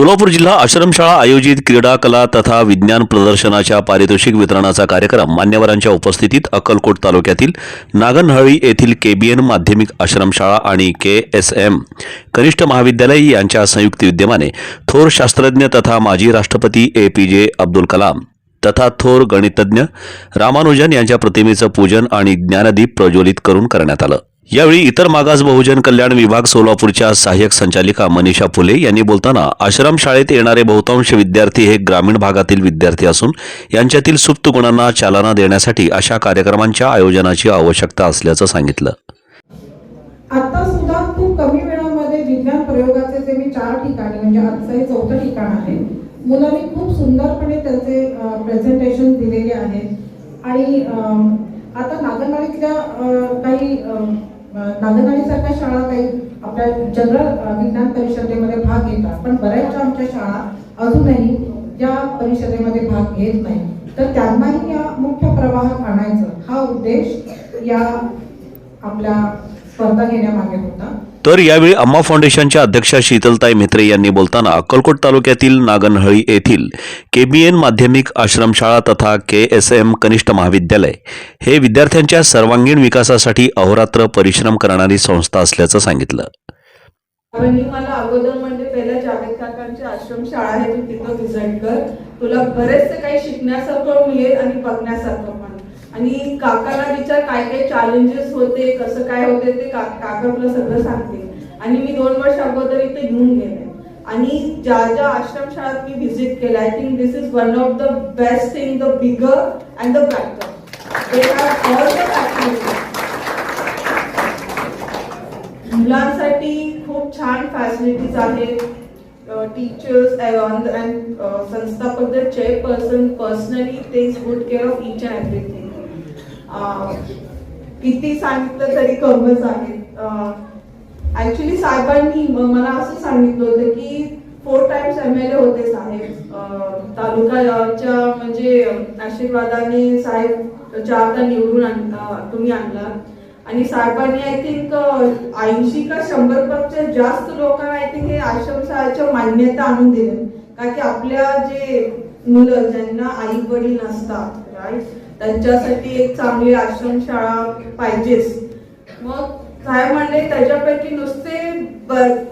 सोलापूर जिल्हा आश्रमशाळा आयोजित क्रीडा कला तथा विज्ञान प्रदर्शनाच्या पारितोषिक वितरणाचा कार्यक्रम मान्यवरांच्या उपस्थितीत अक्कलकोट तालुक्यातील नागनहळी येथील केबीएन माध्यमिक आश्रमशाळा आणि के एस एम कनिष्ठ महाविद्यालय यांच्या संयुक्त विद्यमाने थोर शास्त्रज्ञ तथा माजी राष्ट्रपती ए पी जे अब्दुल कलाम तथा थोर गणितज्ञ रामानुजन यांच्या प्रतिमेचं पूजन आणि ज्ञानदीप प्रज्वलित करून करण्यात आलं. यावेळी इतर मागास बहुजन कल्याण विभाग सोलापूरच्या सहाय्यक संचालिका मनीषा फुले यांनी बोलताना आश्रम शाळेत येणारे बहुतांश विद्यार्थी हे ग्रामीण भागातील विद्यार्थी असून यांच्यातील सुप्त गुणांना चालना देण्यासाठी अशा कार्यक्रमांच्या आयोजनाची आवश्यकता असल्याचं सांगितलं. आता सुद्धा खूप कमी वेळामध्ये विज्ञान प्रयोगाचे जे मी चार ठिकाणी म्हणजे आजचं हे चौथं ठिकाण आहे मुलांनी खूप सुंदरपणे त्याचे प्रेझेंटेशन दिलेले आहेत. आणि आता नागनवाडीतल्या काही अम, शाळा काही आपल्या जनरल विज्ञान परिषदेमध्ये भाग घेतात. पण बऱ्याचशा आमच्या शाळा अजूनही या परिषदेमध्ये भाग घेत नाही. तर त्यांनाही या मुख्य प्रवाहात आणायचं हा उद्देश या आपल्या स्पर्धा घेण्यामागे होता. तर यावेळी अम्मा फाउंडेशनच्या अध्यक्षा शीतलताई म्हेत्रे यांनी बोलताना अक्कलकोट तालुक्यातील नागनहळी येथील केबीएन माध्यमिक आश्रमशाळा तथा के एस एम कनिष्ठ महाविद्यालय हे विद्यार्थ्यांच्या सर्वांगीण विकासासाठी अहोरात्र परिश्रम करणारी संस्था असल्याचं सांगितलं. मला अगोदर म्हणजे पहिल्या जावेद काकांची आहे तू तिथं व्हिजिट कर. तुला बरेचसे काही शिकण्यासारखं मिळेल आणि बघण्यासारखं पण. आणि काकाला विचार काय काय चॅलेंजेस होते कसं काय होते ते का काका तुला सगळं सांगते. आणि मी दोन वर्ष अगोदर इथे घेऊन गेले. आणि ज्या ज्या आश्रम शाळेत मी व्हिजिट केलं I think this is one of the best thing the bigger and the proctor मुलांसाठी खूप छान फॅसिलिटीज आहेत. टीचर्स अँड संस्थापक the chairperson personally takes good care of each and everything किती सांगितलं तरी कमच आहे. ऍक्च्युली साहेबांनी मला असं सांगितलं होतं की four times M L A होते साहेब. तालुकाच्या म्हणजे आशीर्वादाने साहेब चारदा निवडून आण- तुम्ही आणला. आणि साहेबांनी आय थिंक ऐंशी का शंभरपेक्षा जास्त लोकांना आय थिंक हे आश्रमशाळेच्या मान्यता आणून दिली कारण की आपल्या जे मुलं ज्यांना आई वडील नसतात राईट त्यांच्यासाठी एक चांगली आश्रमशाळा पाहिजेच. मग काय म्हणले त्याच्यापैकी नुसते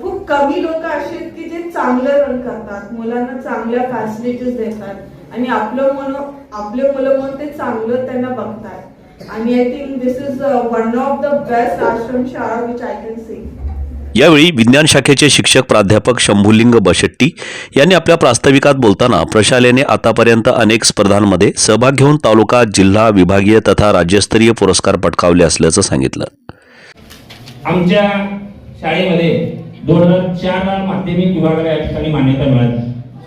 खूप कमी लोक असे आहेत की जे चांगलं रन करतात. मुलांना चांगल्या फॅसिलिटीज देतात. आणि आपलं मन आपले मुलं म्हणून ते चांगलं त्यांना बघतात. आणि I think this is one of the best ashram shala which I can see यावेळी विज्ञान शाखेचे शिक्षक प्राध्यापक शंभुलिंग बशेट्टी यांनी आपल्या प्रास्ताविकात बोलताना प्रशालेने आतापर्यंत अनेक स्पर्धांमध्ये सहभाग घेऊन तालुका जिल्हा विभागीय तथा राज्यस्तरीय पुरस्कार पटकावले असल्याचं सांगितलं. आमच्या शाळेमध्ये दोन हजार चार माध्यमिक विभागाला या ठिकाणी मान्यता मिळाली.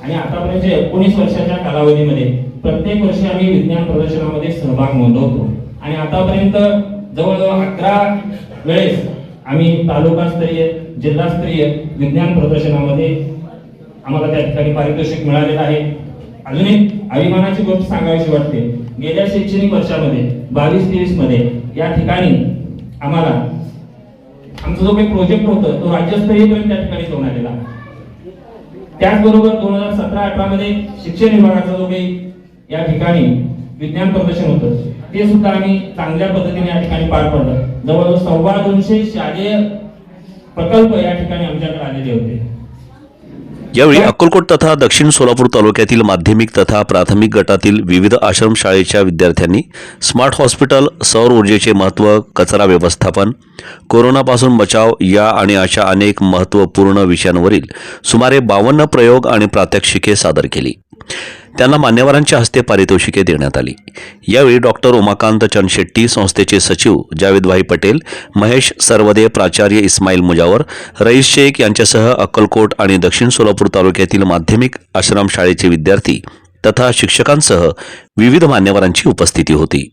आणि आतापर्यंत एकोणीस वर्षाच्या कालावधीमध्ये प्रत्येक वर्षी आम्ही विज्ञान प्रदर्शनामध्ये सहभाग नोंदवतो. आणि आतापर्यंत जवळजवळ अकरा वेळेस आम्ही तालुकास्तरीय जिल्हास्तरीय विज्ञान प्रदर्शनामध्ये आम्हाला त्या ठिकाणी पारितोषिक मिळालेलं आहे. अजून एक अभिमानाची गोष्ट सांगावीशी वाटते. गेल्या शैक्षणिक वर्षामध्ये बावीस तेवीसमध्ये या ठिकाणी आम्हाला आमचा जो काही प्रोजेक्ट होता तो राज्यस्तरीयपर्यंत त्या ठिकाणी घेऊन आलेला. त्याचबरोबर दोन हजार सतरा अठरा मध्ये शिक्षण विभागाचा जो काही या ठिकाणी विज्ञान प्रदर्शन होतं ते सुद्धा आम्ही चांगल्या पद्धतीने या ठिकाणी पार पडलं. जवळजवळ सव्वा दोनशे शालेय प्रकल्प या ठिकाणी आमच्याकडे आलेले होते. यावेळी अक्कलकोट तथा दक्षिण सोलापूर तालुक्यातील माध्यमिक तथा प्राथमिक गटातील विविध आश्रमशाळेच्या विद्यार्थ्यांनी स्मार्ट हॉस्पिटल सौर ऊर्जेचे महत्त्व कचरा व्यवस्थापन कोरोनापासून बचाव या आणि अशा अनेक महत्त्वपूर्ण विषयांवरील सुमारे बावन्न प्रयोग आणि प्रात्यक्षिके सादर केली. त्यांना मान्यवरांच्या हस्ते पारितोषिके देण्यात आली. यावेळी डॉक्टर उमाकांत चंदशेट्टी संस्थेचे सचिव जावेदभाई पटेल महेश सरवदे प्राचार्य इस्माईल मुजावर रईस शेख यांच्यासह अक्कलकोट आणि दक्षिण सोलापूर तालुक्यातील माध्यमिक आश्रमशाळेचे विद्यार्थी तथा शिक्षकांसह विविध मान्यवरांची उपस्थिती होती.